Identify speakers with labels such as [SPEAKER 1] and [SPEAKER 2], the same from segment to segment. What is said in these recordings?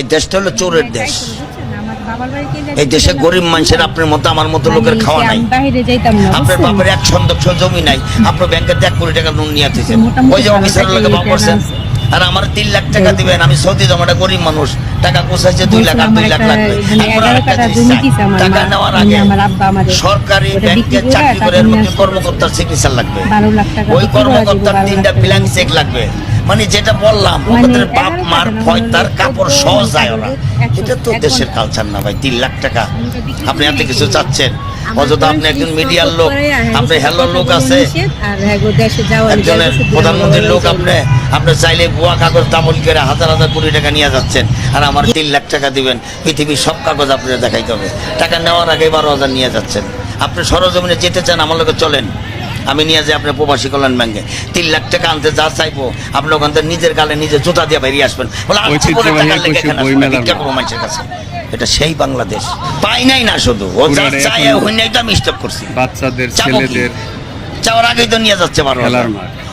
[SPEAKER 1] এই দেশটা হলো চোরের দেশ। এই দেশে গরিব মানুষের আপনার মতো আমার মতো লোকের খাওয়া নাই। আপনার? বাপের এক সন্দক্ষ জমি নাই। আপনার ব্যাংকের এক কোটি টাকা লোন নিয়ে আসতেছেন ওই যে
[SPEAKER 2] ভালো
[SPEAKER 1] অফিসারের লোকে বাপ করছেন। আর আমার তিন লাখ টাকা দিবেন আমি সৌদি জমাটা গরিব মানুষ। টাকা কোথাইছে দুই লাখ আর দুই লাখ লাগবে।
[SPEAKER 2] মানে
[SPEAKER 1] টাকা নেওয়ার
[SPEAKER 2] মানে
[SPEAKER 1] আগে। সরকারি ব্যাংকে চাকরি করে। কর্মকর্তার চিকিৎসা লাগবে। ওই কর্মকর্তার তিনটা ব্ল্যাঙ্ক চেক লাগবে। মানে যেটা বললাম
[SPEAKER 2] মানে
[SPEAKER 1] ওদের বাপ মার ভয় তার কাপড় সহজ যায় ওরা। এটা তো দেশের কালচার না ভাই তিন লাখ টাকা। আপনি এত কিছু চাচ্ছেন? অযথা আপনি একজন মিডিয়ার লোক আপনি হ্যালো লোক আছে। একজনের প্রধানমন্ত্রীর লোক আপনি আপনি চাইলে বুয়া কাগজ দামল করে হাজার হাজার কোটি টাকা নিয়ে যাচ্ছেন আর আমার তিন লাখ টাকা দিবেন। পৃথিবীর সব কাগজ আপনার দেখাইতে হবে। টাকা নেওয়ার আগে বারো হাজার নিয়ে যাচ্ছেন। আপনি সরজমিনে যেতে চান আমার লোকে চলেন। আমি নিয়ে যাই আপনার প্রবাসী কল্যাণ ব্যাংকে। তিন লাখ টাকা আনতে যা চাইব আপনি ওখান থেকে নিজের গালে নিজে জুতা দিয়ে বেরিয়ে আসবেন। বলে ভিক্ষা করব মানুষের কাছে। এটা সেই বাংলাদেশ। পাই নাই না শুধু। ও যা চাই
[SPEAKER 3] এখন-
[SPEAKER 1] নাই তো আমি স্টপ করছি।
[SPEAKER 3] বাচ্চাদের ছেলেদের।
[SPEAKER 1] যাওয়ার আগেই তো নিয়ে যাচ্ছে বারো।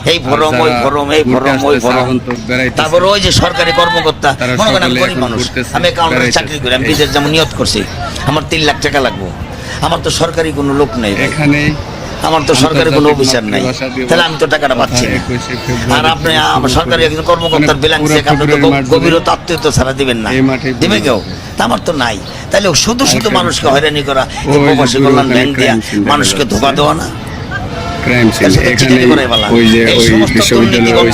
[SPEAKER 1] এই ভরম ওই ভরম এই ভরম ওই ভরম। তারপর ওই যে সরকারি কর্মকর্তা মনে করেন আমি গরিব মানুষ আমি কাউন্টারে চাকরি করি আমি বিদেশ যেমন নিয়ত করছি আমার তিন লাখ টাকা লাগবো। আমার তো সরকারি কোনো লোক নেই
[SPEAKER 3] এখানে
[SPEAKER 1] আমার তো সরকারের কোনো অফিসার নাই। তাহলে আমি তো টাকাটা পাচ্ছি আর আপনি সরকারি একজন কর্মকর্তার
[SPEAKER 3] মানে
[SPEAKER 1] বিলাং চেক আপনি তো গভীরতা আত্মীয়তা ছাড়া দিবেন না। দেবে কেউ? আমার তো নাই। তাহলে শুধু শুধু মানুষকে হয়রানি করা প্রবাসী কল্যাণ ব্যাংক দিয়া
[SPEAKER 3] দেখা
[SPEAKER 1] মানুষকে। ধোকা দেওয়া না?
[SPEAKER 3] এখানে। ওই যে ওই বিশ্ববিদ্যালয়